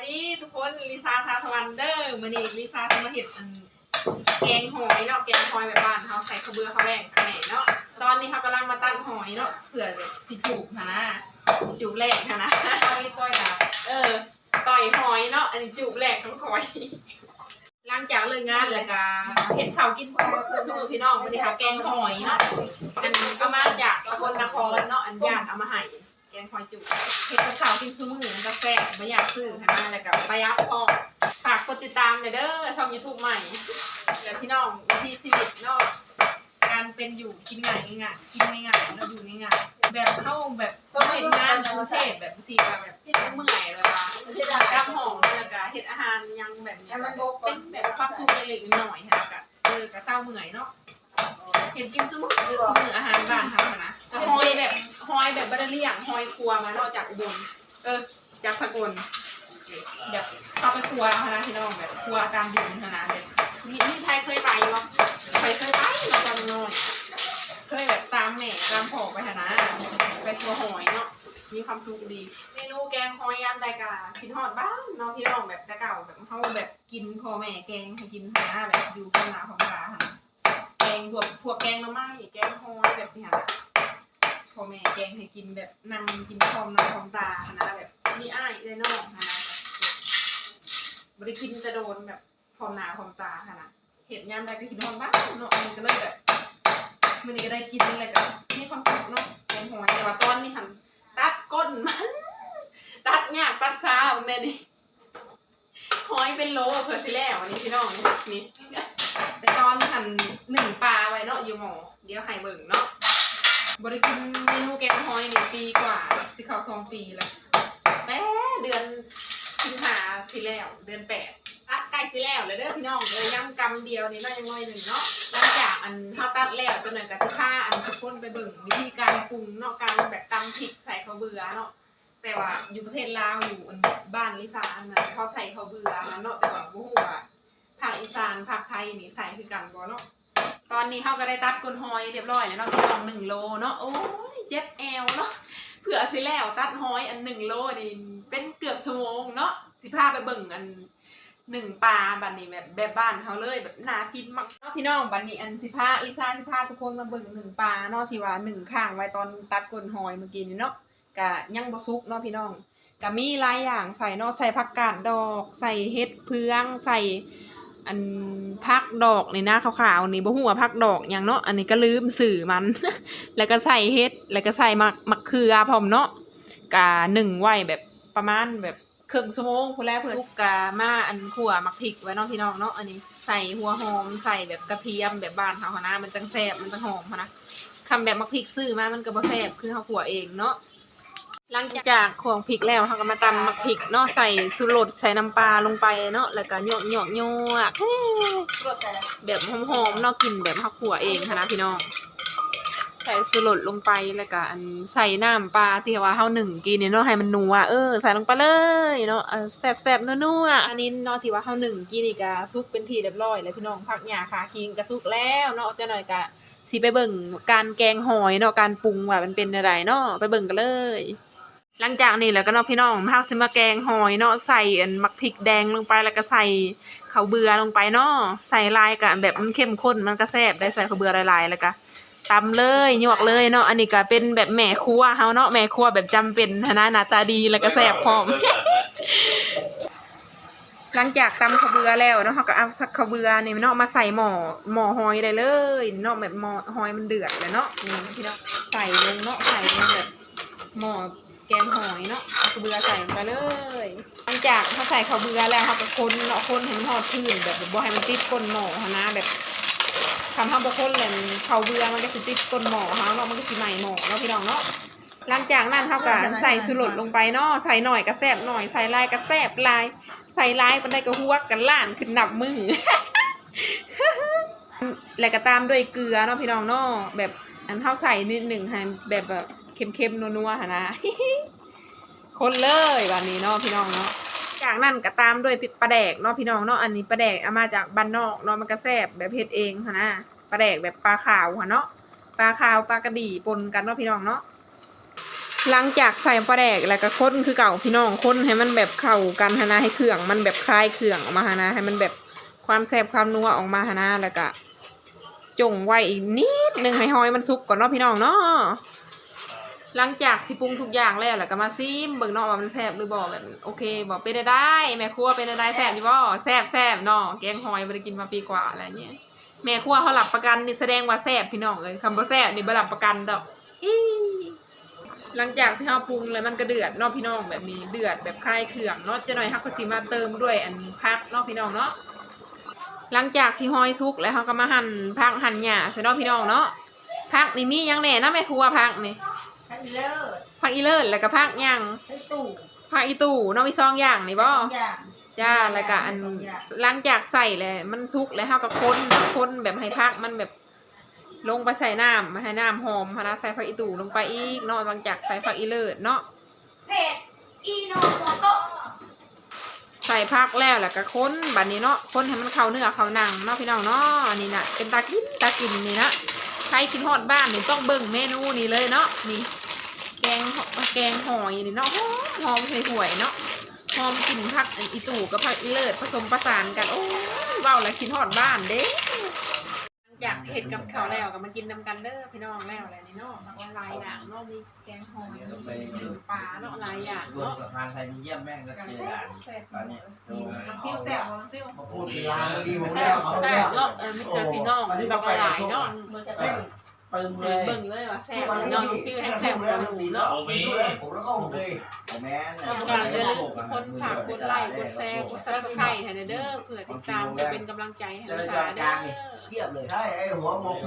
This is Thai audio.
ายดีทุกคนลิซ่าทาทวันเดอร์มันนี่ลิซ่าจะมาเห็ดอันแกงหอยเนาะแกงหอยแบบบ้านเขาใส่ข้าวเบือข้าวแรงข้าวแหนเนาะตอนนี้เขากำลังมาตั้งหอยเนาะเผื่อแบบสิจูบค่ะนะจูบแรกค่ะนะต้อยต้อยดาเออ ต่อยหอยเนาะอันนี้จูบแรกของหอยหลังจากเลิกงานแล้วก็เห็ดข้าวกินสู้พี่น้องวันนี้ค่ะแกงหอยเนาะอันเอามาจากสกลนครเนาะอันญาติเอามาให้แก งหอยจุเห็ดกับข้าวกินสู้มือมันกาแฟไม่อยากซื้อค่ะนะแล้วก็ประหยัดพอฝากกดติดตามเลยเด้อช่องยูทูบใหม่แล้วพี่น้องวิธีชีวิตนาะการเป็นอยู่กินง่ายง่ายกินง่ายๆแล้วอยู่ง่ายแบบเข้าแบบเห็นงานกรุงเทพแบบสีแบบที่เมื่อยเลยว่าไม่ใช่ดารับหอมแล้วก็เฮ็ดอาหารยังแบบเนี้ยเป็นแบบความสุขเล็กๆน้อยๆค่ะกับเออกับเศร้าเมื่อยเนาะเห็นกินซุมื้อมืออาหารบ้านเฮาค่ะนะ แบบฮอยแบบบ่ได้เลี้ยงฮอยครัวมาเนาะจากอุบลเออ จากสกลแบบเข้าไปครัวค่ะนะพี่น้องแบบครัวอาจารย์ยุนค่ะนะแบบมีมีใครเคยไปบ่ใครเคยไปเนาะตอนน้อยเคยแบบตามแม่ตามพ่อไปค่ะนะไปครัวหอยเนาะมีความสุขดี เมนูแกงหอยยำไดกาคิดฮอดบ้านเน้องพี่น้องแบบแต่เก่าแบบเขาแบบกินพ่อแม่แกงให้กินหาแบบอยู่กันหนาของตาค่ะแกงบวกพวกแกงหน้ำไม้แกงหอยแบบนี้ค่ะ พ่อแม่แกงให้กินแบบนั่งกินพร้อมน้าพร้อมตาค่ะนะแบบมีอ้ายได้น้องค่ะบริกินจะโดนแบบพร้อมหน้าพร้อมตาค่ะเห็ดยำได้ก็คิดฮอดบ้านเนาะอันนี้ก็เลยแบบมันก็ได้กินอะไรกับมีความสุขเนาะแกงหอยแต่ว่าตอนนี้หันตัดก้นมันตัดยากตัดช้าบางเดนี่หอยเป็นโลเพื่อสิแล้วอันนี้พี่น้องนี่แต่ตอนหั่นหนึ่งปลาไว้เนาะอยู่หมอเดี๋ยวให้เบิ่งเนาะ บริกินเมนูแกงหอยนี่ปีกว่า สิเข้าสองปีแล้วแป๊เดือนสิงหาที่แล้ว เดือนแปดตัดใกล้สิแล้วเลยเด้อพี่น้องเลยย่ำกำเดียวนี่เนาะยังน้อยหนึ่งเนาะหลังจากอันข้าวตัดแล้วจนหน่อยกับจะฆ่าอันทุกคนไปเบิ่งวิธีการปรุงเนาะการแบบตำพริกใส่ข้าวเบื่อเนาะแต่ว่าอยู่ประเทศลาวอยู่อันบ้านลิซ่าอันนั้นเขาใส่ข้าวเบื่อนเนาะแต่ว่าบ่ฮู้ว่าภาคอีสานภาคไทยนี่ใส่คือกันบ่เนาะ ตอนนี้เขาก็ได้ตัดก้นหอยเรียบร้อยแล้วเนาะพี่น้องหนึ่งโลเนาะโอ้ยเจ็บแอวเนาะเผื่อสิแล้วตัดหอยอันหนึ่งโลนี่เป็นเกือบชั่วโมงเนาะสิพาไปเบิ่งอันหนึ่งปลาบันนี้แบบแบบบ้านเขาเลยแบบน่ากินมากเนาะพี่น้องบันนี้อันสิพาลิซ่าสิพาทุกคนมาเบิ่งหนึ่งปลาเนาะที่ว่าหนึ่งข้างไว้ตอนตัดก้นหอยเมื่อกี้นี่เนาะกะยังบ่สุกเนาะพี่น้องกะมีหลายอย่างใส่เนาะใส่ผักกาดดอก ใส่เห็ดเพืองใส่ อันผักดอกนี่นะขาวๆนี่บ่ฮู้ว่าผักดอกหยังเนาะอันนี้ก็ลืมสื่อมัน แล้วก็ใส่เห็ด แล้วก็ใส่มะมะเขือพร้อมเนาะกะหนึ่งไว้แบบประมาณแบบครึ่งชั่วโมงพู้นแล้วเพื่อทุกกะมาอันขั่วมักพริกไว้เนาะพี่น้องเนาะอันนี้ใส่หัวหอมใส่แบบกระเทียมแบบบ้านเฮาหนะมันจังแซ่บมันจังหอมนนะคำแบบมักพริกซื้อมามันก็บ่แซ่บคือเฮาขั่วเองเนาะ หลังจากขั่วพริกแล้วเฮาก็มาตำมักพริกเนาะใส่สุรสใส่น้ำปลาลงไปเนาะแล้วก็โยกโยกโยกเฮ้รสอะไรแบบหอมๆเนาะกลิ่นแบบเฮาขั่วเองหั้นะพี่น้อง ใส่สุรสลงไปแล้วก็อันใส่น้ำปลาที่ว่าเฮาหนึ่งกินเนี่ยเนาะให้มันนัวเออใส่ลงไปเลยเนาะเออแซ่บๆนัวๆอันนี้เนาะที่ว่าเฮาหนึ่งกินนี่ก็สุกเป็นทีเรียบร้อยแล้วพี่น้องผักหญ้าคาคิงก็สุกแล้วเนาะจะหน่อยก็สิไปเบิ่งการแกงหอยเนาะการปรุงว่ามันเป็นอะไรเนาะไปเบิ่งกันเลย หลังจากนี้แล้วก็เนาะพี่น้องพักจะมาแกงหอยเนาะใส่อันมักพริกแดงลงไปแล้วก็ใส่ข้าวเบื่อลงไปเนาะใส่ลายกับแบบมันเข้มข้นมันก็แซ่บได้ใส่ข้าวเบื่อหลายๆแล้วก็ตำเลยหยวกเลยเนาะอันนี้ก็เป็นแบบแม่ครัวเฮาเนาะแม่ครัวแบบจำเป็นหั้นนะหน้าตาดีแล้วก็แซ่บพร้อม หลังจากตำขาวเบือแล้วเนาะเขาก็เอาสักขาวเบือนี่เนาะมาใส่หม้อหม้อหอยได้เลยเนาะแบบหม้อหอยมันเดือดเลยเนาะนี่พี่เนาะใส่ลงเนาะใส่ลงแบบหม้อ แกงหอยเนาะเอาข้าวเบือใส่ลงไปเลยหลังจากเขาใส่ข้าวเบือแล้วเขาก็คนเนาะคนให้มันทอดขึ้นแบบบ่ให้มันติดก้นหม้อนะแบบทำให้บุคคลเลยเขาวเบือมันก็สิติดก้นหม้อเขาเนาะมันก็สิใหม่หมอเนาะพี่น้องเนาะหลังจากนั้นเขาก็ใส่สุรสลงไปเนาะใส่หน่อยก็แซบหน่อยใส่ลายก็แซบลาย ใส่ลายปันได้ก็หัวกกันล้านขึ้นหนับมือแล้วก็ตามด้วยเกลือเนาะพี่น้องเนาะแบบอันเท่าใส่นิดหนึ่งให้แบบแบบ เค็มๆนัวๆหนนะ คนเลยวันนี้เนาะพี่น้องเนาะจากนั้นก็ตามด้วยปลาแดกเนาะพี่น้องเนาะอันนี้ปลาแดกเอามาจากบ้านนอกเนาะมันก็แซ่บแบบเฮ็ดเองค่ะนะปลาแดกแบบปลาขาวค่ะเนาะปลาขาวปลากระดี่ปนกันเนาะพี่น้องเนาะหลังจากใส่ปลาแดกแล้วก็ค้นคือเก่าพี่น้องค้นให้มันแบบเข้ากันหนนะให้เครื่องมันแบบคลายเครื่องออกมาหนนะให้มันแบบความแซ่บความนัวออกมาหนนะแล้วก็จงไว้อีกนิดนึงให้หอยมันสุกก่อนเนาะพี่น้องเนาะ หลังจากที่ปรุงทุกอย่างแล้วแล้วก็มาซิมเบิ่งเนาะว่ามันแซ่บหรือบ่แบบโอเคบ่เป็นได้ได้แม่ครัวเป็นได้ได้แซ่บอยู่บ่แซ่บแซ่บเนาะแกงหอยบ่ได้กินมาปีกว่าอะไรเงี้ยแม่ครัวเขารับประกันนี่แสดงว่าแซ่บพี่น้องเลยคำบ่าแซ่บนี่บ่รับประกันดอกอีหลังจากที่เราปรุงแล้วมันก็เดือดเนาะพี่น้องแบบนี้เดือดแบบคลายเครื่องเนาะจะหน่อยฮักก็สิมาเติมด้วยอันพักเนาะพี่น้องเนาะหลังจากที่หอยสุกแล้วเขาก็มาหั่นผักหั่นหญ้าใส่เนาะพี่น้องเนาะผักนี่มียังแหน่นะแม่ครัวผักนี่ ให้เลิศผักอีเลิศแล้วก็ผักหยังให้ตู่ผักอีตู่เนาะมีซองอย่างนี่บ่สองอย่างจ้าแล้วก็อันหลังจากใส่แล้วมันสุกแล้วเขาก็คนคนแบบให้ผักมันแบบลงไปใส่น้ำมาให้น้ำหอมพนะใส่ผักอีตู่ลงไปอีกเนาะหลังจากใส่ผักอีเลิศเนาะเผ็ดอีโนโมโตะใส่ผักแล้วแล้วก็คนบัดนี้เนาะคนให้มันเข้าเนื้อเข้าหนังเนาะพี่น้องเนาะนี่น่ะเป็นตากินตากินนี่นะใครกินฮอดบ้านนี่ต้องเบิ่งเมนูนี้เลยเนาะนี่ แกงหแกงหอยนี่เนาะหอมหอมห่วยๆเนาะหอมกลิ่นผักอันอีตู่กับผักอีเลิศผสมประสานกันโอ้ยเว้าแล้วกินฮอดบ้านเด้หลังจากเห็ดกับข้าวแล้วก็มากินนำกันเด้อพี่น้องแล้วอะไรนี่เนาะผักหลายอย่างเนาะมีแกงหอยมีปลาเนาะหลายอย่างรวมเนาะสะพานไทยมีเยี่ยมแม่งก็เจอด่านตอนนี้มันฟิวแซ่บมันฟิวมาพูดเวลาดีผมแต่แล้วเขาแต่แล้วเนาะเออมิเจอพี่น้องมีแบบหลายเนาะมันจะ เป็นเติมเอเลอยเบิ่งเลยว่าแซ่บเนาะชื่อให้แซ่บกว่าหมูเนาะผมแล้วก็ผมเลยแม่ต้องการอย่าลืมทุกคนฝากกดไลค์กดแชร์กดซับสไครต์ให้เด้อเพื่อติดตามเป็นกำลังใจให้ลูกค้าเด้อเทียบเลยใช่ไอ้หัวมก